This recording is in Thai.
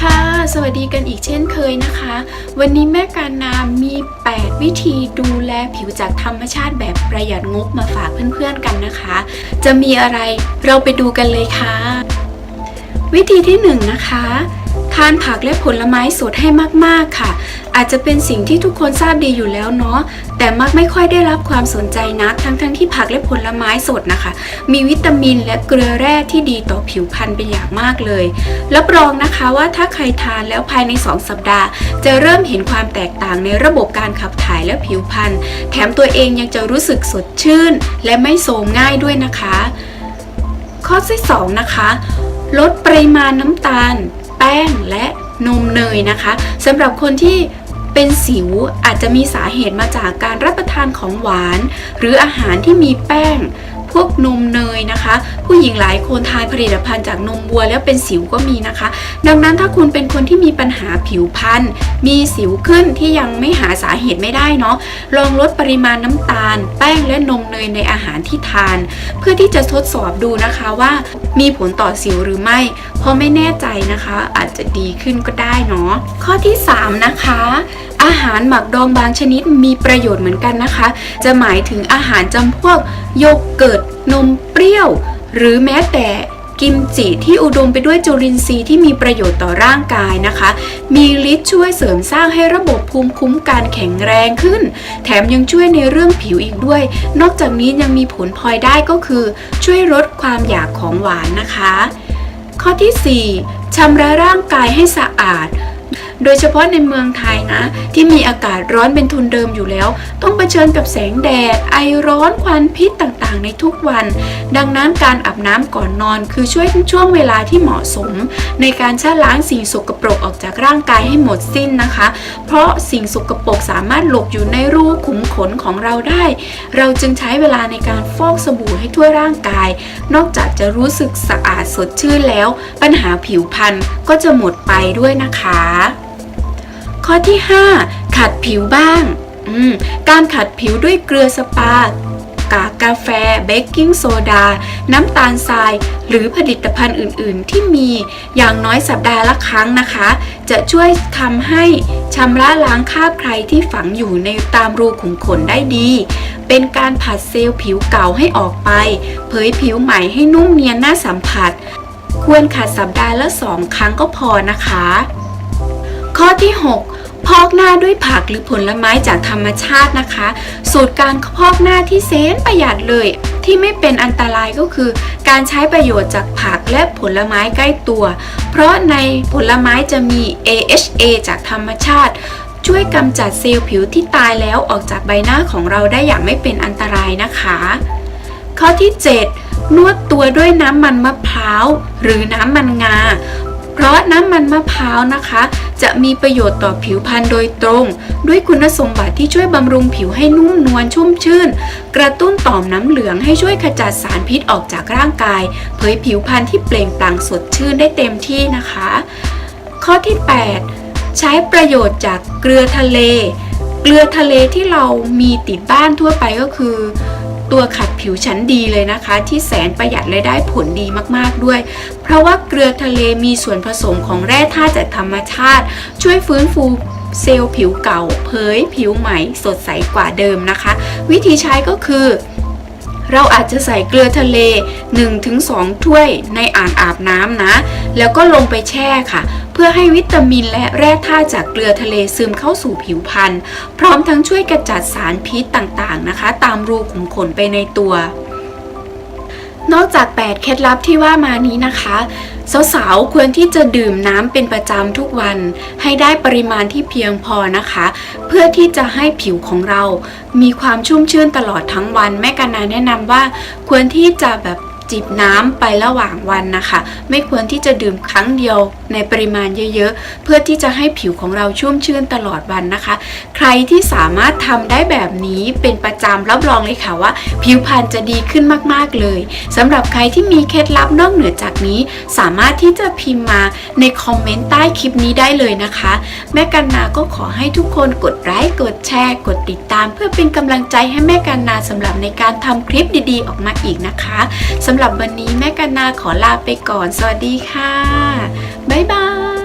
ค่ะ สวัสดีกันอีกเช่นเคยนะคะ วันนี้แม่การนามี 8 วิธีดูแลผิวจากธรรมชาติแบบประหยัดงบมาฝากเพื่อนๆกันนะคะ จะมีอะไรเราไปดูกันเลยค่ะ วิธีที่ 1 นะคะ ทานผักและผลไม้สดให้มากๆค่ะ อาจจะเป็นสิ่งที่ทุกคนทราบดีอยู่แล้วเนาะแต่มักไม่ค่อยได้รับความสนใจนัก ทั้งๆทที่ผักและผลไม้สดนะคะ มีวิตามินและเกลือแร่ที่ดีต่อผิวพรรณเป็นอย่างมากเลยรับรองนะคะว่าถ้าใครทานแล้วภายใน 2 สัปดาห์ จะเริ่มเห็นความแตกต่างในระบบการขับถ่ายและผิวพรรณแถมตัวเองยังจะรู้สึกสดชื่น และไม่โทรมง่ายด้วยนะคะ ข้อที่2นะคะ ลดปริมาณน้ำตาล ป้งและนมเนยนะคะสำหรับคนที่เป็นสิวอาจจะมีสาเหตุมาจากการรับประทานของหวาน หรืออาหารที่มีแป้ง พวกนมเน ผู้หญิงหลายคนทานผลิตภัณฑ์จากนมวัวแล้วเป็นสิวก็มีนะคะ ดังนั้นถ้าคุณเป็นคนที่มีปัญหาผิวพรรณมีสิวขึ้นที่ยังไม่หาสาเหตุไม่ได้เนาะลองลดปริมาณน้ำตาล แป้งและนมเนยในอาหารที่ทาน เพื่อที่จะทดสอบดูนะคะว่ามีผลต่อสิวหรือไม่ เพราะไม่แน่ใจนะคะ อาจจะดีขึ้นก็ได้เนาะข้อที่ 3 นะคะ อาหารหมักดองบางชนิดมีประโยชน์เหมือนกันนะคะ จะหมายถึงอาหารจำพวกโยเกิร์ตนมเปรี้ยว หรือแม้แต่กิมจิที่อุดมไปด้วยจุลินทรีย์ที่มีประโยชน์ต่อร่างกายนะคะ มีฤทธิ์ช่วยเสริมสร้างให้ระบบภูมิคุ้มกันแข็งแรงขึ้น แถมยังช่วยในเรื่องผิวอีกด้วย นอกจากนี้ยังมีผลพลอยได้ก็คือ ช่วยลดความอยากของหวานนะคะ ข้อที่ 4 ชำระร่างกายให้สะอาด โดยเฉพาะในเมืองไทยนะ ที่มีอากาศร้อนเป็นทุนเดิมอยู่แล้ว ต้องเผชิญกับแสงแดด ไอร้อนควันพิษต่างๆ ในทุกวัน ดังนั้นการอาบน้ำก่อนนอน คือช่วยช่วงเวลาที่เหมาะสม ในการชะล้างสิ่งสกปรกออกจากร่างกายให้หมดสิ้นนะคะ เพราะสิ่งสกปรกสามารถหลบอยู่ในรูขุมขนของเราได้ เราจึงใช้เวลาในการฟอกสบู่ให้ทั่วร่างกาย นอกจากจะรู้สึกสะอาดสดชื่นแล้ว ปัญหาผิวพรรณก็จะหมดไปด้วยนะคะ ข้อที่ 5 ขัดผิวบ้างการขัดผิวด้วยเกลือสปา กากกาแฟ เบกกิ้งโซดา น้ำตาลทราย หรือผลิตภัณฑ์อื่น ๆ ที่มีอย่างน้อยสัปดาห์ละครั้งนะคะ จะช่วยทำให้ชำระล้างคราบใครที่ฝังอยู่ในตามรูขุมขนได้ดี เป็นการผัดเซลล์ผิวเก่าให้ออกไป เผยผิวใหม่ให้นุ่มเนียนน่าสัมผัส ควรขัดสัปดาห์ละสองครั้งก็พอนะคะ ข้อที่ 6 พอกหน้าด้วยผักหรือผลไม้จากธรรมชาตินะคะ สูตรการพอกหน้าที่เซนประหยัดเลยที่ไม่เป็นอันตรายก็คือ การใช้ประโยชน์จากผักและผลไม้ใกล้ตัว เพราะในผลไม้จะมี AHA จากธรรมชาติ ช่วยกำจัดเซลล์ผิวที่ตายแล้วออกจากใบหน้าของเราได้อย่างไม่เป็นอันตรายนะคะ ข้อที่ 7นวดตัวด้วยน้ำมันมะพร้าว หรือน้ำมันงา เพราะน้ำมันมะพร้าวนะคะ จะมีประโยชน์ต่อผิวพรรณโดยตรง ด้วยคุณสมบัติที่ช่วยบำรุงผิวให้นุ่มนวลชุ่มชื่น กระตุ้นต่อมน้ำเหลืองให้ช่วยขจัดสารพิษออกจากร่างกาย เผยผิวพรรณที่เปล่งปลั่งสดชื่นได้เต็มที่นะคะ ข้อที่ 8 ใช้ประโยชน์จากเกลือทะเล เกลือทะเลที่เรามีติดบ้านทั่วไปก็คือ ตัวขัดผิวชั้นดีเลยนะคะ ที่แสนประหยัดและได้ผลดีมากๆด้วย เพราะว่าเกลือทะเลมีส่วนผสมของแร่ธาตุจากธรรมชาติ ช่วยฟื้นฟูเซลล์ผิวเก่า เผยผิวใหม่สดใสกว่าเดิมนะคะ วิธีใช้ก็คือ เราอาจจะใส่เกลือทะเล 1-2 ถ้วยในอ่างอาบน้ำนะ แล้วก็ลงไปแช่ค่ะ เพื่อให้วิตามินและแร่ธาตุจากเกลือทะเลซึมเข้าสู่ผิวพรรณพร้อมทั้งช่วยกระจัดสารพิษต่างๆนะคะ ตามรูขุมขนไปในตัว นอกจาก 8 เคล็ดลับที่ว่ามานี้นะคะสาวๆควรที่จะดื่มน้ำเป็นประจำทุกวัน ให้ได้ปริมาณที่เพียงพอนะคะ เพื่อที่จะให้ผิวของเรา มีความชุ่มชื่นตลอดทั้งวัน แม่กานาแนะนำว่าควรที่จะแบบ จิบน้ำไประหว่างวันนะคะ ไม่ควรที่จะดื่มครั้งเดียวในปริมาณเยอะๆ เพื่อที่จะให้ผิวของเราชุ่มชื่นตลอดวันนะคะ ใครที่สามารถทำได้แบบนี้เป็นประจำรับรองเลยค่ะว่า ผิวพรรณจะดีขึ้นมากๆเลยสำหรับใครที่มีเคล็ดลับนอกเหนือจากนี้ สามารถที่จะพิมพ์มาในคอมเมนต์ใต้คลิปนี้ได้เลยนะคะ แม่กันนาก็ขอให้ทุกคนกดไลค์กดแชร์กดติดตาม เพื่อเป็นกำลังใจให้แม่กันนาสำหรับในการทำคลิปดีๆ ออกมาอีกนะคะสำำหรับวันนี้แม่กันนาขอลาไปก่อน สวัสดีค่ะ บ๊ายบาย